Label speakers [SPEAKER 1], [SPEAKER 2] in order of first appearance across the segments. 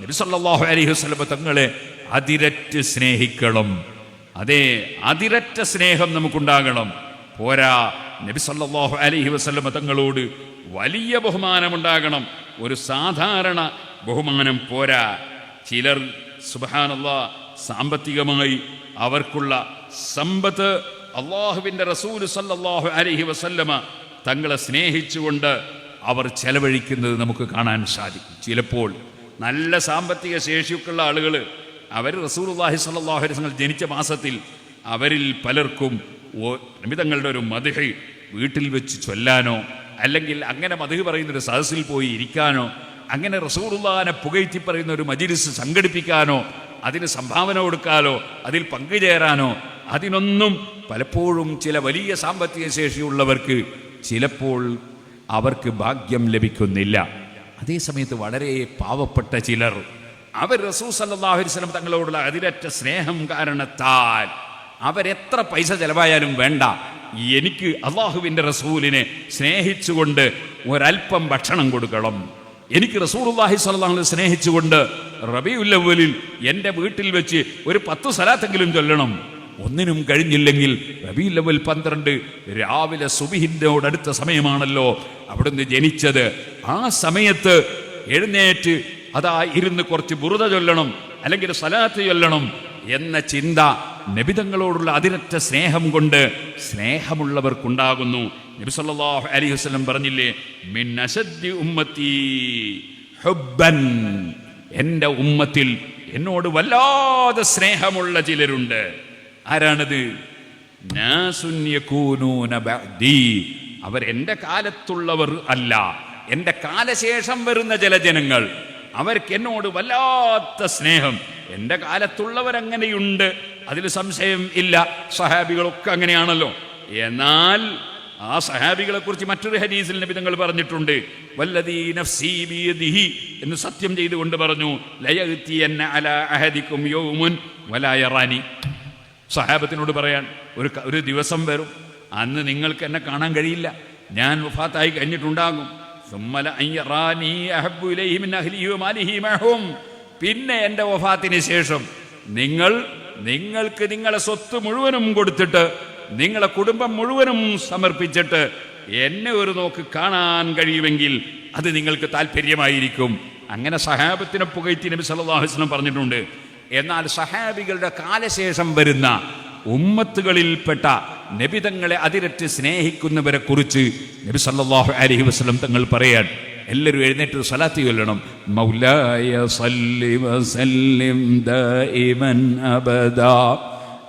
[SPEAKER 1] നബി സല്ലല്ലാഹു അലൈഹി വസല്ലം തങ്ങളെ അതിരറ്റ് സ്നേഹിക്കണം. അതെ അതിരറ്റ സ്നേഹം നമുക്കുണ്ടാകണം. പോരാ നബിസല്ലാഹു അലൈഹി വസല്ലം തങ്ങളോട് വലിയ ബഹുമാനമുണ്ടാകണം. ഒരു സാധാരണ ബഹുമാനം പോരാ. ചിലർ സുബഹാനല്ല സാമ്പത്തികമായി അവർക്കുള്ള സമ്പത്ത് അള്ളാഹുവിന്റെ റസൂൽ സല്ലാഹു അലഹി വസല്ലമ തങ്ങളെ സ്നേഹിച്ചുകൊണ്ട് അവർ ചെലവഴിക്കുന്നത് നമുക്ക് കാണാൻ സാധിക്കും. ചിലപ്പോൾ നല്ല സാമ്പത്തിക ശേഷിയൊക്കെയുള്ള ആളുകൾ അവർ റസൂലുള്ളാഹി സ്വല്ലല്ലാഹു അലൈഹി വസല്ലം ജനിച്ച മാസത്തിൽ അവരിൽ പലർക്കും നബിതങ്ങളുടെ ഒരു മധുഹ വീട്ടിൽ വെച്ച് ചൊല്ലാനോ അല്ലെങ്കിൽ അങ്ങനെ മതിഹ് പറയുന്ന ഒരു സദസ്സിൽ പോയി ഇരിക്കാനോ അങ്ങനെ റസൂറുല്ലാനെ പുകഴ്ത്തി പറയുന്ന ഒരു മജിലിസ് സംഘടിപ്പിക്കാനോ അതിന് സംഭാവന കൊടുക്കാനോ അതിൽ പങ്കുചേരാനോ അതിനൊന്നും പലപ്പോഴും ചില വലിയ സാമ്പത്തിക ശേഷിയുള്ളവർക്ക് ചിലപ്പോൾ അവർക്ക് ഭാഗ്യം ലഭിക്കുന്നില്ല. അതേസമയത്ത് വളരെ പാവപ്പെട്ട ചിലർ അവർ റസൂൽ സല്ലല്ലാഹു അലൈഹി വസല്ലം തങ്ങളോടുള്ള അതിരറ്റ സ്നേഹം കാരണത്താൽ അവരെത്ര പൈസ ചെലവായാലും വേണ്ട. എനിക്ക് അള്ളാഹുവിന്റെ റസൂലിനെ സ്നേഹിച്ചുകൊണ്ട് ഒരല്പം ഭക്ഷണം കൊടുക്കണം. എനിക്ക് അലൈഹി വസല്ലം സ്നേഹിച്ചുകൊണ്ട് റബിയുല്ലവലിൽ എന്റെ വീട്ടിൽ വെച്ച് ഒരു പത്ത് സ്ഥലത്തെങ്കിലും ചൊല്ലണം. ഒന്നിനും കഴിഞ്ഞില്ലെങ്കിൽ റബി ലെവൽ പന്ത്രണ്ട് രാവിലെ സുബിഹിന്റെയോടടുത്ത സമയമാണല്ലോ അവിടുന്ന് ജനിച്ചത്. ആ സമയത്ത് എഴുന്നേറ്റ് അതാ ഇരുന്ന് കുറച്ച് ബുറുത ചൊല്ലണം അല്ലെങ്കിൽ സലാത്ത് ചൊല്ലണം എന്ന ചിന്ത നബിതങ്ങളോടുള്ള അതിരറ്റ സ്നേഹം കൊണ്ട് സ്നേഹമുള്ളവർക്കുണ്ടാകുന്നു. നബി സല്ലല്ലാഹു അലൈഹി വസല്ലം പറഞ്ഞില്ലേ മിൻ അശദ്ദി ഉമ്മത്തി ഹുബ്ബൻ. എന്റെ ഉമ്മത്തിൽ എന്നോട് വല്ലാതെ സ്നേഹമുള്ള ചിലരുണ്ട്. ആരാണത്? എന്റെ കാലത്തുള്ളവർ അല്ല. എന്റെ കാലശേഷം വരുന്ന ചില ജനങ്ങൾ അവർക്ക് എന്നോട് വല്ലാത്ത സ്നേഹം. എന്റെ കാലത്തുള്ളവരങ്ങനെയുണ്ട് അതിൽ സംശയം ഇല്ല സഹാബികളൊക്കെ അങ്ങനെയാണല്ലോ. എന്നാൽ ആ സഹാബികളെ കുറിച്ച് മറ്റൊരു ഹദീസിൽ നബി തങ്ങൾ പറഞ്ഞിട്ടുണ്ട് വല്ലദീ നഫ്സീ എന്ന് സത്യം ചെയ്തുകൊണ്ട് പറഞ്ഞു ലയഅ്തിയന്ന അല അഹദിക്കും യൗമുൻ വലാ യറാനി. സഹാബത്തിനോട് പറയാൻ ഒരു ഒരു ദിവസം വരും അന്ന് നിങ്ങൾക്ക് എന്നെ കാണാൻ കഴിയില്ല ഞാൻ വഫാത്തായി കഴിഞ്ഞിട്ടുണ്ടാകും. പിന്നെ എന്റെ വഫാത്തിന് ശേഷം നിങ്ങൾ നിങ്ങൾക്ക് നിങ്ങളെ സ്വത്ത് മുഴുവനും കൊടുത്തിട്ട് നിങ്ങളെ കുടുംബം മുഴുവനും സമർപ്പിച്ചിട്ട് എന്നെ ഒരു നോക്ക് കാണാൻ കഴിയുമെങ്കിൽ അത് നിങ്ങൾക്ക് താല്പര്യമായിരിക്കും അങ്ങനെ സഹാബത്തിനെ പുകഴ്ത്തി നബി സല്ലാഹുസ്ലം പറഞ്ഞിട്ടുണ്ട്. എന്നാൽ സഹാബികളുടെ കാലശേഷം വരുന്ന ഉമ്മത്തുകളിൽപ്പെട്ട നബിതങ്ങളെ അതിരറ്റ് സ്നേഹിക്കുന്നവരെ കുറിച്ച് നബി സല്ലല്ലാഹു അലൈഹി വസല്ലം തങ്ങൾ പറയാൻ എല്ലാവരും എഴുന്നേറ്റ് സലാത്തി ചൊല്ലണം മൗലായ സല്ലി വസല്ലിം ദായിമൻ അബദാ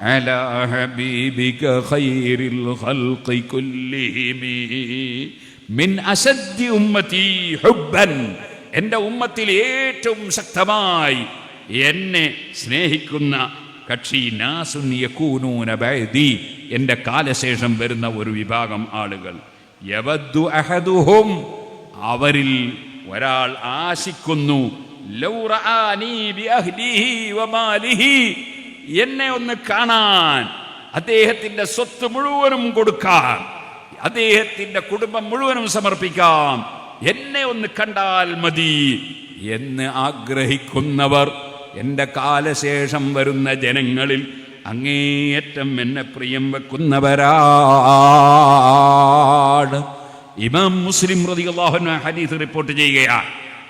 [SPEAKER 1] على حبيبك خير الخلق كلهم من أشد أمتي حبا എൻ്റെ ഉമ്മത്തിൽ ഏറ്റവും ശക്തമായി എന്നെ സ്നേഹിക്കുന്ന കക്ഷി ബഅദി എന്റെ കാലശേഷം വരുന്ന ഒരു വിഭാഗം ആളുകൾ. യവദ്ദു അഹദുഹും. അവരിൽ ഒരാൾ ആശിക്കുന്നു. എന്നെ ഒന്ന് കാണാൻ. അദ്ദേഹത്തിന്റെ സ്വത്ത് മുഴുവനും കൊടുക്കാൻ. അദ്ദേഹത്തിന്റെ കുടുംബം മുഴുവനും സമർപ്പിക്കാം. എന്നെ ഒന്ന് കണ്ടാൽ മതി എന്ന് ആഗ്രഹിക്കുന്നവർ എന്റെ കാലശേഷം വരുന്ന ജനങ്ങളിൽ അങ്ങേയറ്റം എന്നെ പ്രിയം വെക്കുന്നവരാണ്. ഇമാം മുസ്ലിം റളിയല്ലാഹു ഹദീസ് റിപ്പോർട്ട് ചെയ്യുകയാണ്.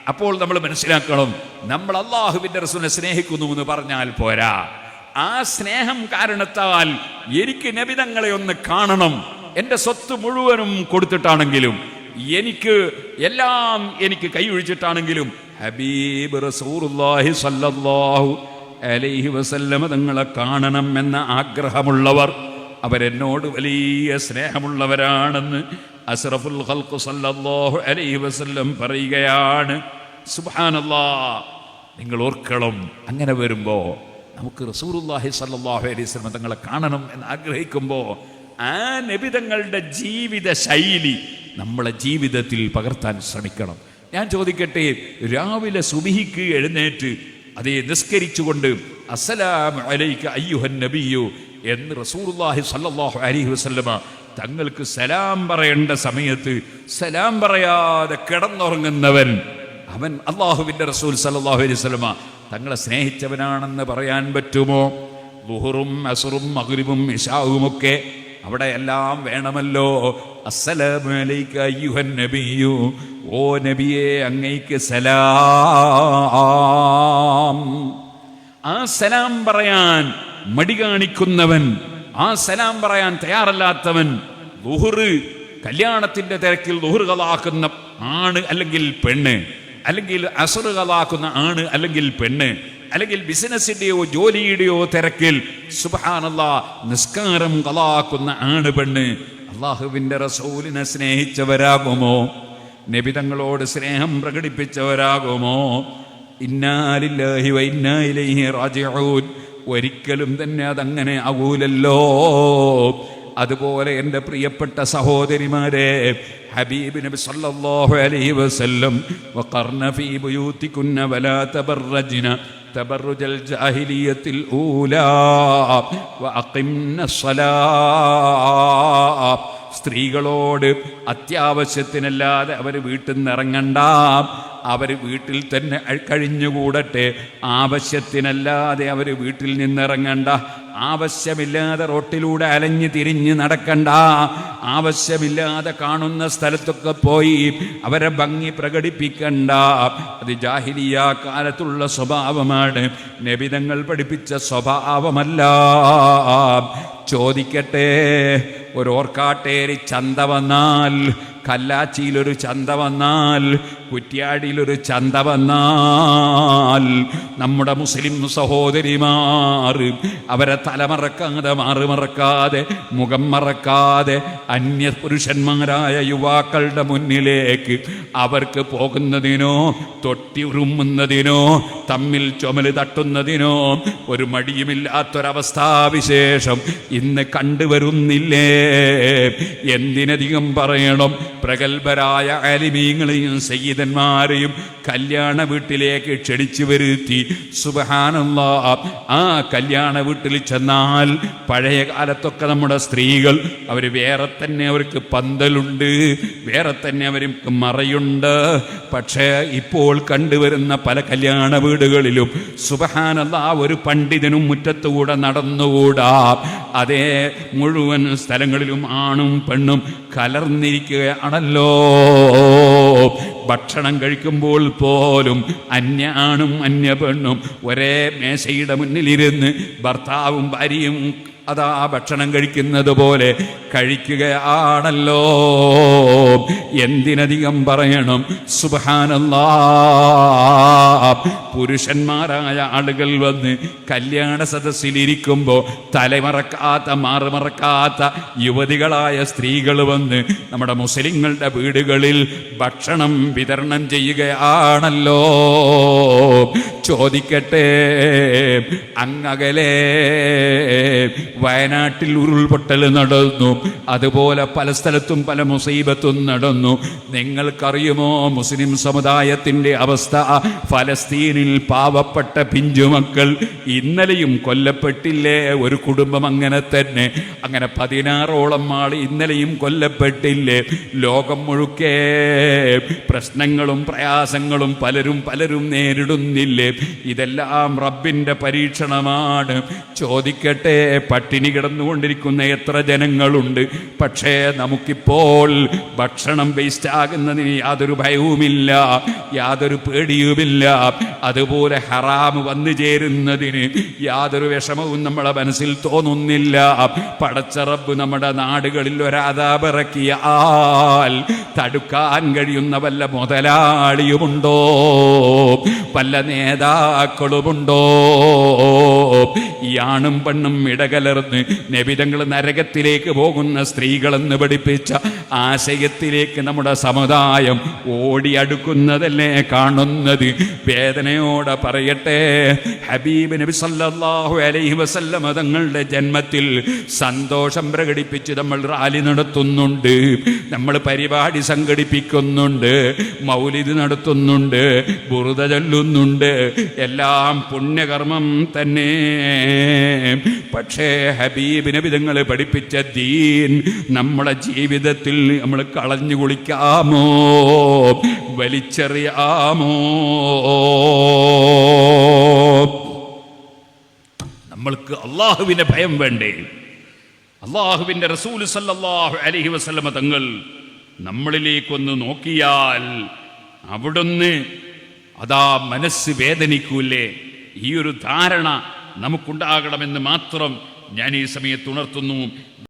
[SPEAKER 1] അപ്പോൾ നമ്മൾ മനസ്സിലാക്കണം നമ്മൾ അള്ളാഹുവിന്റെ റസൂലിനെ സ്നേഹിക്കുന്നു എന്ന് പറഞ്ഞാൽ പോരാ. ആ സ്നേഹം കാരണത്താൽ എനിക്ക് നബിതങ്ങളെ ഒന്ന് കാണണം. എന്റെ സ്വത്ത് മുഴുവനും കൊടുത്തിട്ടാണെങ്കിലും എനിക്ക് എല്ലാം എനിക്ക് കൈയൊഴിച്ചിട്ടാണെങ്കിലും ഹബീബ് റസൂറുല്ലാഹി സല്ലല്ലാഹു അലൈഹി വസല്ലമ തങ്ങളെ കാണണം എന്ന ആഗ്രഹമുള്ളവർ അവരെന്നോട് വലിയ സ്നേഹമുള്ളവരാണെന്ന് അസ്റഫുൽ ഖൽഖ് സല്ലല്ലാഹു അലൈഹി വസല്ലം പറയുകയാണ്. സുബ്ഹാനല്ലാ നിങ്ങൾ ഓർക്കണം അങ്ങനെ വരുമ്പോൾ നമുക്ക് റസൂലുള്ളാഹി സല്ലല്ലാഹു അലൈഹി വസല്ലം തങ്ങളെ കാണണം എന്ന് ആഗ്രഹിക്കുമ്പോൾ ആ നബിതങ്ങളുടെ ജീവിത ശൈലി നമ്മളെ ജീവിതത്തിൽ പകർത്താൻ ശ്രമിക്കണം. ഞാൻ ചോദിക്കട്ടെ രാവിലെ സുബിഹിക്ക് എഴുന്നേറ്റ് അതേ നിസ്കരിച്ചുകൊണ്ട് അസലാം അലൈക അയ്യുഹൻ നബിയു എന്ന് റസൂലുള്ളാഹി സല്ലാഹു അലഹി വസല്ലമ തങ്ങൾക്ക് സലാം പറയേണ്ട സമയത്ത് സലാം പറയാതെ കിടന്നുറങ്ങുന്നവൻ അവൻ അള്ളാഹുവിന്റെ റസൂൽ സല്ലാഹു അലൈഹി വസല്ലമ തങ്ങളെ സ്നേഹിച്ചവനാണെന്ന് പറയാൻ പറ്റുമോ? ലുഹറും അസുറും മഗ്രിബും ഇഷാവും ഒക്കെ അവിടെ എല്ലാം വേണമല്ലോ. ഓ നബിയെ അങ്ങയ്ക്ക് സലാം. ആ സലാം പറയാൻ മടി കാണിക്കുന്നവൻ ആ സലാം പറയാൻ തയ്യാറല്ലാത്തവൻ ലുഹറ് കല്യാണത്തിന്റെ തിരക്കിൽ ലുഹർ കലാക്കുന്ന ആണ് അല്ലെങ്കിൽ പെണ്ണ് അല്ലെങ്കിൽ അസുർ കലാക്കുന്ന ആണ് അല്ലെങ്കിൽ പെണ്ണ് അല്ലെങ്കിൽ ബിസിനസിന്റെയോ ജോലിയുടെയോ തിരക്കിൽ സുബാനല്ല നിസ്കാരം കലാക്കുന്ന ആണ് പെണ്ണ് അള്ളാഹുവിന്റെ റസൂലിനെ സ്നേഹിച്ചവരാകുമോ? നബിതങ്ങളോട് സ്നേഹം പ്രകടിപ്പിച്ചവരാകുമോ? ഇന്നാലില്ലാഹി വ ഇന്നാ ഇലൈഹി റാജിഊൻ. ഒരിക്കലും തന്നെ അതങ്ങനെ ആകൂലല്ലോ അതുപോലെ എന്റെ പ്രിയപ്പെട്ട സഹോദരിമാരെ ഹബീബ് നബി സല്ലല്ലാഹു അലൈഹി വസല്ലം വഖർന ഫീ ബുയൂതികുന്ന വലാ തബറജ്ന تبرج الجاهلية الأولى وأقمنا الصلاة സ്ത്രീകളോട് അത്യാവശ്യത്തിനല്ലാതെ അവർ വീട്ടിൽ നിന്ന് ഇറങ്ങണ്ട അവർ വീട്ടിൽ തന്നെ അ- കഴിഞ്ഞുകൂടട്ടെ ആവശ്യത്തിനല്ലാതെ അവർ വീട്ടിൽ നിന്നിറങ്ങണ്ട ആവശ്യമില്ലാതെ റോട്ടിലൂടെ അലഞ്ഞു തിരിഞ്ഞ് നടക്കണ്ട. ആവശ്യമില്ലാതെ കാണുന്ന സ്ഥലത്തൊക്കെ പോയി അവരെ ഭംഗി പ്രകടിപ്പിക്കണ്ട. അത് ജാഹിലിയ കാലത്തുള്ള സ്വഭാവമാണ്. നബിതങ്ങൾ പഠിപ്പിച്ച സ്വഭാവമല്ല. ചോദിക്കട്ടെ ഒരു ഓർക്കാട്ടേരി ചന്ത വന്നാൽ കല്ലാച്ചിയിലൊരു ചന്ത വന്നാൽ കുറ്റ്യാടിയിലൊരു ചന്ത വന്നാൽ നമ്മുടെ മുസ്ലിം സഹോദരിമാർ അവരെ തലമറക്കാതെ മാറുമറക്കാതെ മുഖം മറക്കാതെ അന്യ പുരുഷന്മാരായ യുവാക്കളുടെ മുന്നിലേക്ക് അവർക്ക് പോകുന്നതിനോ തൊട്ടി ഉറുമ്മുന്നതിനോ തമ്മിൽ ചുമൽ തട്ടുന്നതിനോ ഒരു മടിയുമില്ലാത്തൊരവസ്ഥാവിശേഷം ഇന്ന് കണ്ടുവരുന്നില്ലേ? എന്തിനധികം പറയണം? പ്രഗത്ഭരായ അലിമീങ്ങളെയും സയ്യിദന്മാരെയും കല്യാണ വീട്ടിലേക്ക് ക്ഷണിച്ചു വരുത്തി. സുബഹാനുള്ള ആ കല്യാണ വീട്ടിൽ ചെന്നാൽ പഴയ കാലത്തൊക്കെ നമ്മുടെ സ്ത്രീകൾ അവർ വേറെ തന്നെ അവർക്ക് പന്തലുണ്ട് വേറെ തന്നെ അവർക്ക് മറയുണ്ട്. പക്ഷേ ഇപ്പോൾ കണ്ടുവരുന്ന പല കല്യാണ വീടുകളിലും സുബഹാനല്ല ഒരു പണ്ഡിതനും മുറ്റത്തുകൂടെ നടന്നുകൂടാ. അതേ മുഴുവൻ സ്ഥലങ്ങളിലും ആണും പെണ്ണും കലർന്നിരിക്കുകയാണല്ലോ. ഭക്ഷണം കഴിക്കുമ്പോൾ പോലും അന്യാണും അന്യപെണ്ണും ഒരേ മേശയുടെ മുന്നിലിരുന്ന് ഭർത്താവും ഭാര്യയും അതാ ആ ഭക്ഷണം കഴിക്കുന്നത് പോലെ കഴിക്കുകയാണല്ലോ. എന്തിനധികം പറയണം? സുബഹാനല്ലാ. പുരുഷന്മാരായ ആളുകൾ വന്ന് കല്യാണ സദസ്സിലിരിക്കുമ്പോൾ തലമറക്കാത്ത മാറുമറക്കാത്ത യുവതികളായ സ്ത്രീകൾ വന്ന് നമ്മുടെ മുസ്ലിങ്ങളുടെ വീടുകളിൽ ഭക്ഷണം വിതരണം ചെയ്യുകയാണല്ലോ. ചോദിക്കട്ടെ. അങ്ങകലെ വയനാട്ടിൽ ഉരുൾപൊട്ടൽ നടന്നു. അതുപോലെ പല സ്ഥലത്തും പല മുസീബത്തും നടന്നു. നിങ്ങൾക്കറിയുമോ മുസ്ലിം സമുദായത്തിന്റെ അവസ്ഥ? ഫലസ്തീനിൽ പാവപ്പെട്ട പിഞ്ചുമക്കൾ ഇന്നലെയും കൊല്ലപ്പെട്ടില്ലേ? ഒരു കുടുംബം അങ്ങനെ തന്നെ. അങ്ങനെ പതിനാറോളം ആൾ ഇന്നലെയും കൊല്ലപ്പെട്ടില്ലേ? ലോകം മുഴുക്കെ പ്രശ്നങ്ങളും പ്രയാസങ്ങളും പലരും പലരും നേരിടുന്നില്ലേ? ഇതെല്ലാം റബ്ബിന്റെ പരീക്ഷണമാണ്. ചോദിക്കട്ടെ പട്ടിണി കിടന്നുകൊണ്ടിരിക്കുന്ന എത്ര ജനങ്ങളുണ്ട്? പക്ഷേ നമുക്കിപ്പോൾ ഭക്ഷണം വേസ്റ്റ് ആകുന്നതിന് യാതൊരു ഭയവുമില്ല യാതൊരു പേടിയുമില്ല. അതുപോലെ ഹറാമ് വന്നു ചേരുന്നതിന് യാതൊരു വിഷമവും നമ്മളെ മനസ്സിൽ തോന്നുന്നില്ല. പടച്ച റബ്ബ് നമ്മുടെ നാടുകളിൽ ഒരാതാപിറക്കിയാൽ തടുക്കാൻ കഴിയുന്ന വല്ല മുതലാളിയുമുണ്ടോ? വല്ല നേതാക്കളുമുണ്ടോ ഈ ആണും പെണ്ണും ഇടകലർന്ന് നബിതങ്ങൾ നരകത്തിലേക്ക് പോകുന്ന സ്ത്രീകളെന്ന് പഠിപ്പിച്ച ആശയത്തിലേക്ക് നമ്മുടെ സമുദായം ഓടിയടുക്കുന്നതല്ലേ കാണുന്നത്? വേദനയോടെ പറയട്ടെ ഹബീബ് നബി സല്ലാഹു അലൈഹി വസല്ലമ തങ്ങളുടെ ജന്മത്തിൽ സന്തോഷം പ്രകടിപ്പിച്ച് നമ്മൾ റാലി നടത്തുന്നുണ്ട് നമ്മൾ പരിപാടി സംഘടിപ്പിക്കുന്നുണ്ട് മൗലിദ് നടത്തുന്നുണ്ട് ബുറുത ചൊല്ലുന്നുണ്ട് എല്ലാം പുണ്യകർമ്മം തന്നെ. പക്ഷേ ഹബീബിനെ വിധങ്ങൾ പഠിപ്പിച്ച ദീൻ നമ്മുടെ ജീവിതത്തിൽ നമ്മൾ കളഞ്ഞു കുളിക്കാമോ? വലിച്ചെറിയാമോ? നമ്മൾക്ക് അള്ളാഹുവിന്റെ ഭയം വേണ്ടേ? അള്ളാഹുവിന്റെ റസൂൽ സല്ലാഹു അലഹി വസ്ലമ തങ്ങൾ നമ്മളിലേക്കൊന്ന് നോക്കിയാൽ അവിടുന്ന് അതാ മനസ്സ് വേദനിക്കൂലേ. ഈ ഒരു ധാരണ നമുക്കുണ്ടാകണമെന്ന് മാത്രം ഞാൻ ഈ സമയത്ത് ഉണർത്തുന്നു.